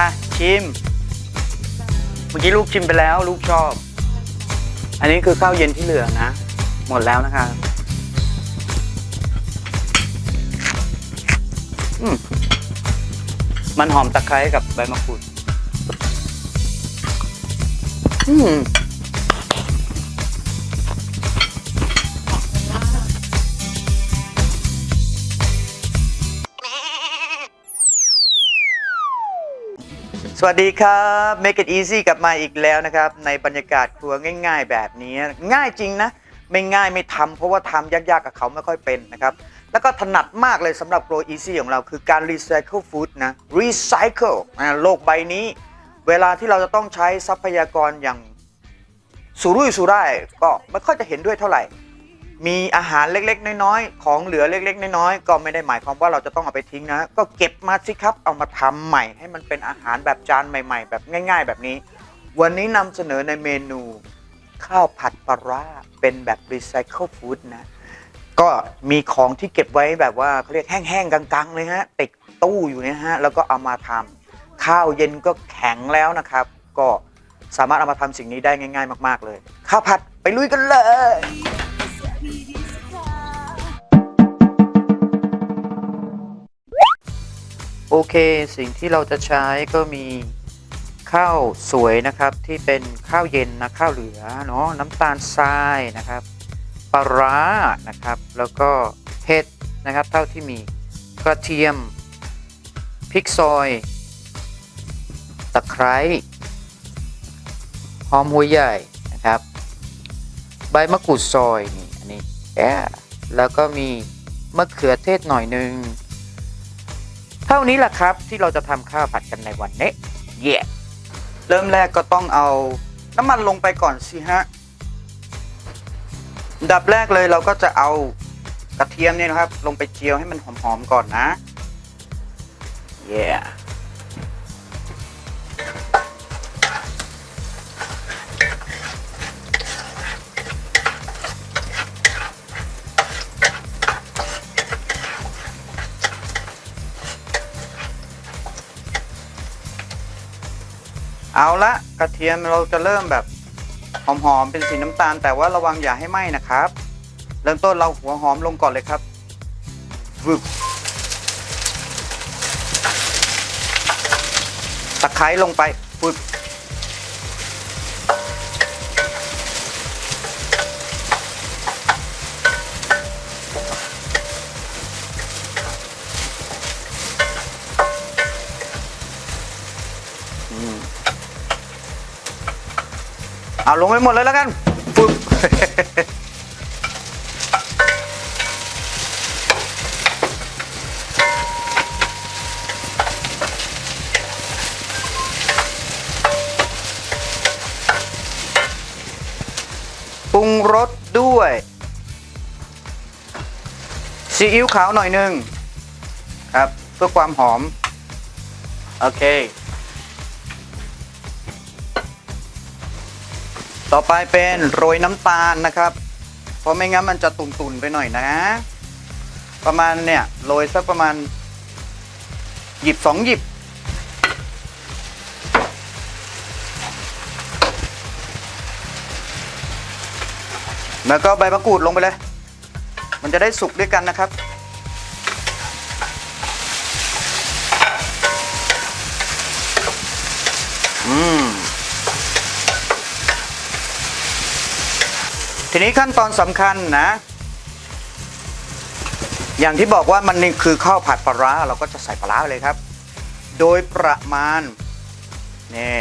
อะชิม เมื่อกี้ลูกชิมไปแล้ว ลูกชอบ อันนี้คือข้าวเย็นที่เหลือนะ หมดแล้วนะคะอืมมันหอมตะไคร้กับใบมะกรูด อืม สวัสดีครับ Make it easy กลับมาอีกแล้วนะครับ ในบรรยากาศครัวง่าย ๆ แบบนี้ ง่ายจริงนะ ไม่ง่ายไม่ทำเพราะว่าทำยากๆกับเขาไม่ค่อยเป็นนะครับ แล้วก็ถนัดมากเลยสำหรับ Grow Easy ของเรา คือการ Recycle Food นะ Recycle นะโลกใบนี้ เวลาที่เราจะต้องใช้ทรัพยากรอย่างสุรุ่ยสุร่ายก็ไม่ค่อยจะเห็นด้วยเท่าไหร่ มีอาหารเล็กๆ น้อยๆ ของเหลือเล็กๆ น้อยๆ ก็ไม่ได้หมายความว่าเราจะต้องเอาไปทิ้งนะ ก็เก็บมาสิครับ เอามาทำใหม่ ให้มันเป็นอาหารแบบจานใหม่ ๆ แบบง่าย ๆ แบบนี้ วันนี้นำเสนอในเมนูข้าวผัดปลาร้าเป็นแบบ recycle food นะ ก็มีของที่เก็บไว้แบบว่าเขาเรียกแห้งๆ กังๆ เลยฮะ ติดตู้อยู่เนี่ยฮะ แล้วก็เอามาทำข้าวเย็นก็แข็งแล้วนะครับ ก็สามารถเอามาทำสิ่งนี้ได้ง่าย ๆ มาก ๆ เลย ข้าวผัดไปลุยกันเลย โอเค สิ่งที่เราจะใช้ก็มีข้าวสวยนะครับที่เป็นข้าวเย็นนะข้าวเหลือเนาะน้ำตาลทรายนะครับปลาร้านะครับ แล้วก็เห็ดนะครับ เท่าที่มีกระเทียมพริกซอย ตะไคร้หอมหัวใหญ่นะครับ ใบมะกรูดซอยนี่ แอะแล้วก็มีมะเขือเทศหน่อยหนึ่ง เท่านี้แหละครับที่เราจะทำข้าวผัดกันในวันนี้เย่เริ่มแรกก็ต้องเอาน้ำมันลงไปก่อนสิฮะดับแรกเลยเราก็จะเอากระเทียมเนี่ยนะครับ ลงไปเจียวให้มันหอมๆก่อนนะ เย่ เอาละกระเทียมเราจะเริ่มแบบหอมๆเป็นสีน้ำตาล แต่ว่าระวังอย่าให้ไหม้นะครับ เริ่มต้นเราหัวหอมลงก่อนเลยครับวึบตะไคร้ลงไปฟึบ เอาลงไปหมดเลยแล้วกันฟึบปรุงรสด้วยซีอิ๊วขาวหน่อยหนึ่งครับ เพื่อความหอม โอเค ต่อไปเป็นโรยน้ำตาลนะครับ เพราะไม่งั้นมันจะตุ่นๆไปหน่อยนะ ประมาณเนี่ยโรยสักประมาณหยิบสองหยิบ แล้วก็ใบมะกรูดลงไปเลย มันจะได้สุกด้วยกันนะครับ ทีนี้ขั้นตอนสำคัญนะ อย่างที่บอกว่ามันนี่คือข้าวผัดปลาร้าเราก็จะใส่ปลาร้าไปเลยครับ โดยประมาณนี่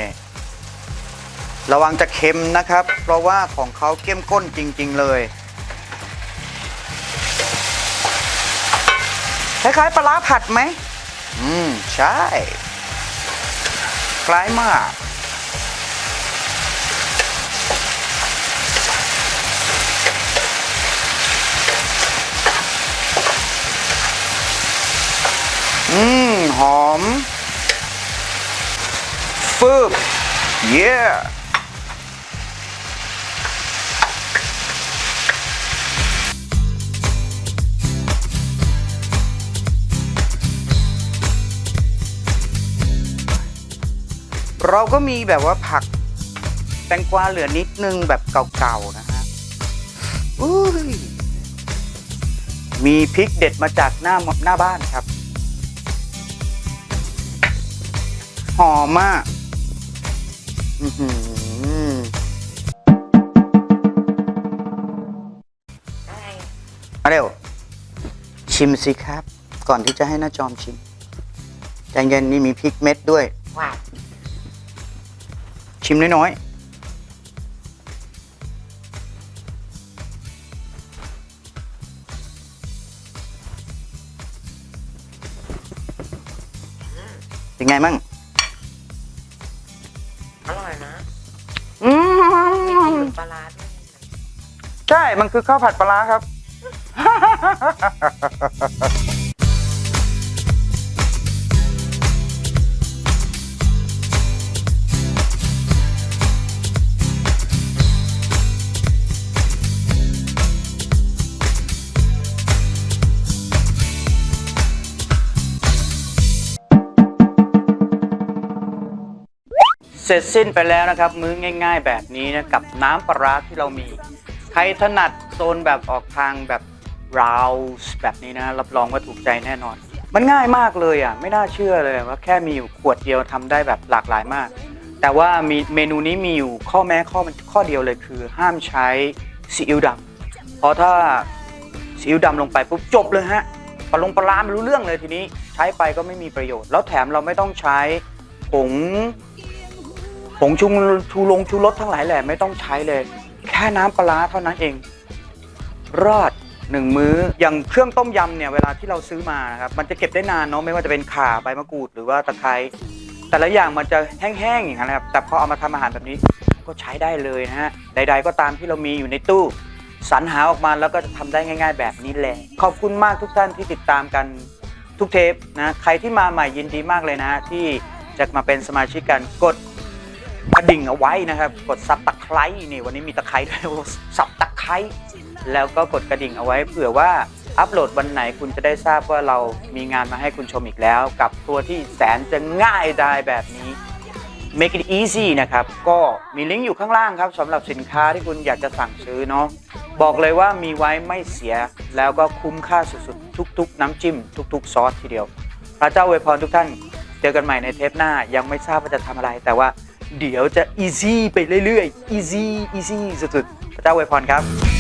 ระวังจะเค็มนะครับ เพราะว่าของเขาเข้มข้นจริง ๆ เลยคล้ายๆปลาร้าผัดไหม อืม ใช่ คล้ายมาก หอมฟึบเย้เราก็มีแบบว่าผักแตงกวาเหลือนิดนึงแบบเก่าๆนะฮะอุ้ยมีพริกเด็ดมาจากหน้าหน้าบ้านครับ หอมมากอื้อหือมาเร็ว ชิมสิครับ ก่อนที่จะให้หน้าจอมชิมใจเย็นนี่มีพริกเม็ดด้วย ว้าว ชิมน้อยๆเป็นไงมั่ง ปลาร้าด้วยใช่ มันคือข้าวผัดปลาร้าครับ เสร็จสิ้นไปแล้วนะครับ มื้อง่าย ๆ แบบนี้นะกับน้ำปลาร้าที่เรามี ใครถนัดโซนแบบออกทางแบบราวส์แบบนี้นะ รับรองว่าถูกใจแน่นอน มันง่ายมากเลยอะ ไม่น่าเชื่อเลยว่าแค่มีอยู่ขวดเดียวทำได้แบบหลากหลายมาก แต่ว่ามีเมนูนี้มีอยู่ข้อแม้ข้อมันข้อเดียวเลยคือ ห้ามใช้ซีอิ๊วดำเพราะถ้าซีอิ๊วดำลงไปปุ๊บจบเลยฮะปลาลงปลาร้าไม่รู้เรื่องเลยทีนี้ ใช้ไปก็ไม่มีประโยชน์ แล้วแถมเราไม่ต้องใช้ผง ผงชูชูลงชูรสทั้งหลายแหละไม่ต้องใช้เลย แค่น้ำปลาเท่านั้นเอง รอดหนึ่งมื้ออย่างเครื่องต้มยำเนี่ยเวลาที่เราซื้อมานะครับมันจะเก็บได้นานเนาะไม่ว่าจะเป็นข่าใบมะกรูดหรือว่าตะไคร้แต่ละอย่างมันจะแห้งๆอย่างนั้นนะครับแต่พอเอามาทำอาหารแบบนี้ก็ใช้ได้เลยนะฮะใด ๆ ก็ตามที่เรามีอยู่ในตู้สรรหาออกมาแล้วก็จะทำได้ง่าย ๆ แบบนี้แหละขอบคุณมากทุกท่านที่ติดตามกันทุกเทปนะใครที่มาใหม่ยินดีมากเลยนะ ที่จะมาเป็นสมาชิกกันกด กระดิ่งเอาไว้นะครับ กดซับตะไคร้นี่วันนี้มีตะไคร้ด้วยซับตะไคร้แล้วก็กดกระดิ่งเอาไว้เผื่อว่าอัปโหลดวันไหนคุณจะได้ทราบว่าเรามีงานมาให้คุณชมอีกแล้ว กับตัวที่แสนจะง่ายได้แบบนี้ Make it easy นะครับ ก็มีลิงก์อยู่ข้างล่างครับสำหรับสินค้าที่คุณอยากจะสั่งซื้อเนาะบอกเลยว่ามีไว้ไม่เสียแล้วก็คุ้มค่าสุดๆ ทุก ๆ น้ำจิ้ม ทุก ๆ ซอสทีเดียว พระเจ้าอวยพรทุกท่าน เจอกันใหม่ในเทปหน้ายังไม่ทราบว่าจะทำอะไรแต่ว่า เดี๋ยวจะอีซี่ไปเรื่อยๆอีซี่อีซี่สุดๆพระเจ้าอวยพรครับ